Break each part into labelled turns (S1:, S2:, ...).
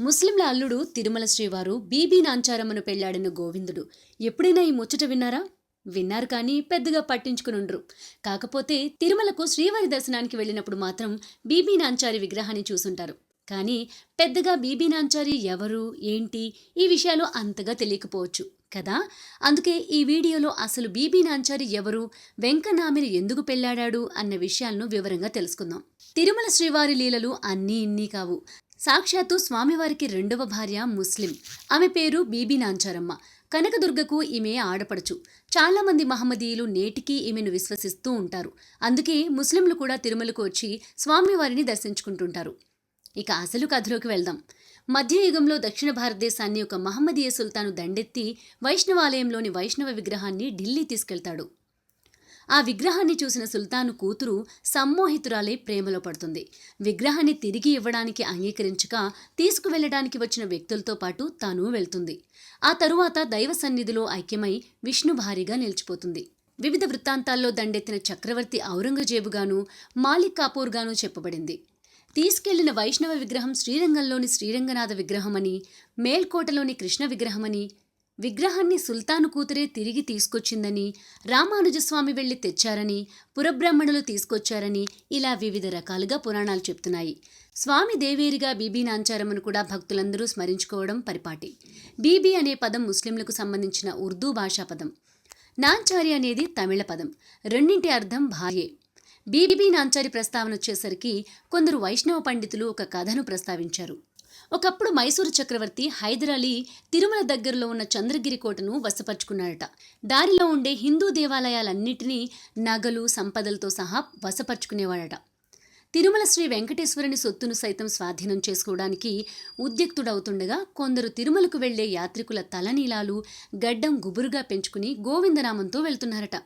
S1: ముస్లింల అల్లుడు తిరుమల శ్రీవారు బీబీ నాంచారమ్మను పెళ్ళాడిన గోవిందుడు. ఎప్పుడైనా ఈ ముచ్చట విన్నారా? విన్నారు కానీ పెద్దగా పట్టించుకునుండ్రు. కాకపోతే తిరుమలకు శ్రీవారి దర్శనానికి వెళ్ళినప్పుడు మాత్రం బీబీ నాంచారి విగ్రహాన్ని చూసుంటారు. కానీ పెద్దగా బీబీ నాంచారి ఎవరు? ఏంటి? ఈ విషయాలు అంతగా తెలియకపోవచ్చు కదా? అందుకే ఈ వీడియోలో అసలు బీబీ నాంచారి ఎవరు? వెంకనామిని ఎందుకు పెళ్ళాడాడు? అన్న విషయాలను వివరంగా తెలుసుకుందాం. తిరుమల శ్రీవారి లీలలు అన్నీ ఇన్నీ కావు. సాక్షాత్తు స్వామివారికి రెండవ భార్య ముస్లిం. ఆమె పేరు బీబీ నాంచారమ్మ. కనకదుర్గకు ఈమె ఆడపడచు. చాలామంది మహమ్మదీయులు నేటికీ ఈమెను విశ్వసిస్తూ ఉంటారు. అందుకే ముస్లింలు కూడా తిరుమలకు వచ్చి స్వామివారిని దర్శించుకుంటుంటారు. ఇక అసలు కథలోకి వెళ్దాం. మధ్యయుగంలో దక్షిణ భారతదేశాన్ని ఒక మహమ్మదీయ సుల్తాను దండెత్తి వైష్ణవాలయంలోని వైష్ణవ విగ్రహాన్ని ఢిల్లీ తీసుకెళ్తాడు. ఆ విగ్రహాన్ని చూసిన సుల్తాను కూతురు సమ్మోహితురాలై ప్రేమలో పడుతుంది. విగ్రహాన్ని తిరిగి ఇవ్వడానికి అంగీకరించక తీసుకువెళ్ళడానికి వచ్చిన వ్యక్తులతో పాటు తాను వెళ్తుంది. ఆ తరువాత దైవ సన్నిధిలో ఐక్యమై విష్ణు భారీగా నిలిచిపోతుంది. వివిధ వృత్తాంతాల్లో దండెత్తిన చక్రవర్తి ఔరంగజేబుగాను మాలిక్ కాపూర్గాను చెప్పబడింది. తీసుకెళ్ళిన వైష్ణవ విగ్రహం శ్రీరంగంలోని శ్రీరంగనాథ విగ్రహమని మేల్కోటలోని కృష్ణ విగ్రహమని విగ్రహాన్ని సుల్తాను కూతురే తిరిగి తీసుకొచ్చిందని రామానుజస్వామి వెళ్ళి తెచ్చారని పురబ్రాహ్మణులు తీసుకొచ్చారని ఇలా వివిధ రకాలుగా పురాణాలు చెప్తున్నాయి. స్వామి దేవేరిగా బీబీ నాంచారమ్మను కూడా భక్తులందరూ స్మరించుకోవడం పరిపాటి. బీబీ అనే పదం ముస్లింలకు సంబంధించిన ఉర్దూ భాషా పదం. నాంచారి అనేది తమిళ పదం. రెండింటి అర్థం భార్యే బీబీ నాంచారి ప్రస్తావన వచ్చేసరికి కొందరు వైష్ణవ పండితులు ఒక కథను ప్రస్తావించారు. ఒకప్పుడు మైసూరు చక్రవర్తి హైదర్ అలీ తిరుమల దగ్గరలో ఉన్న చంద్రగిరి కోటను వశపరుచుకున్నాడట. దారిలో ఉండే హిందూ దేవాలయాలన్నింటినీ నగలు సంపదలతో సహా వశపరుచుకునేవాడట. తిరుమల శ్రీ వెంకటేశ్వరుని సొత్తును సైతం స్వాధీనం చేసుకోవడానికి ఉద్యుక్తుడవుతుండగా కొందరు తిరుమలకు వెళ్ళే యాత్రికుల తలనీలాలు గడ్డం గుబురుగా పెంచుకుని గోవిందనామంతో వెళ్తున్నారట.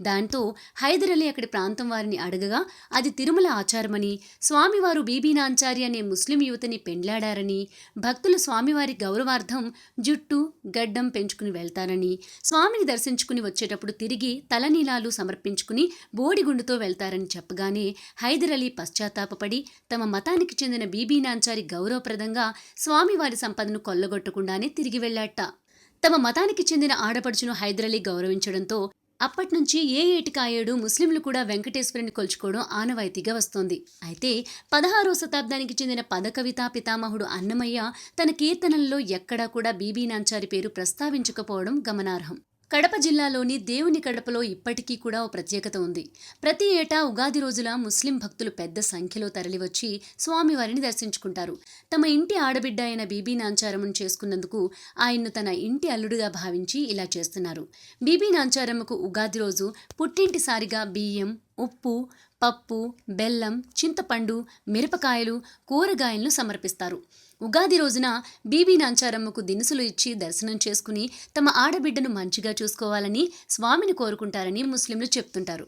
S1: దాంతో హైదర్ అలీ అక్కడి ప్రాంతం వారిని అడగగా అది తిరుమల ఆచారమని స్వామివారు బీబీనాంచారి అనే ముస్లిం యువతిని పెండ్లాడారని భక్తులు స్వామివారి గౌరవార్థం జుట్టు గడ్డం పెంచుకుని వెళ్తారని స్వామిని దర్శించుకుని వచ్చేటప్పుడు తిరిగి తలనీలాలు సమర్పించుకుని బోడిగుండుతో వెళ్తారని చెప్పగానే హైదర్ అలీ పశ్చాత్తాపపడి తమ మతానికి చెందిన బీబీనాంచారి గౌరవప్రదంగా స్వామివారి సంపదను కొల్లగొట్టకుండానే తిరిగి వెళ్ళాట. తమ మతానికి చెందిన ఆడపడుచును హైదరలీ గౌరవించడంతో అప్పట్నుంచి ఏ ఏటికాయేడు ముస్లింలు కూడా వెంకటేశ్వరుని కొలుచుకోవడం ఆనవాయితీగా వస్తోంది. అయితే పదహారో శతాబ్దానికి చెందిన పదకవితా పితామహుడు అన్నమయ్య తన కీర్తనల్లో ఎక్కడా కూడా బీబీ నాంచారి పేరు ప్రస్తావించకపోవడం గమనార్హం. కడప జిల్లాలోని దేవుని కడపలో ఇప్పటికీ కూడా ఓ ప్రత్యేకత ఉంది. ప్రతి ఏటా ఉగాది రోజుల ముస్లిం భక్తులు పెద్ద సంఖ్యలో తరలివచ్చి స్వామివారిని దర్శించుకుంటారు. తమ ఇంటి ఆడబిడ్డ అయిన బీబీ నాంచారమ్మను చేసుకున్నందుకు ఆయన్ను తన ఇంటి అల్లుడుగా భావించి ఇలా చేస్తున్నారు. బీబీ నాంచారమ్మకు ఉగాది రోజు పుట్టింటిసారిగా బియ్యం ఉప్పు పప్పు బెల్లం చింతపండు మిరపకాయలు కూరగాయలను సమర్పిస్తారు. ఉగాది రోజున బీబీ నాంచారమ్మకు దినుసులు ఇచ్చి దర్శనం చేసుకుని తమ ఆడబిడ్డను మంచిగా చూసుకోవాలని స్వామిని కోరుకుంటారని ముస్లింలు చెప్తుంటారు.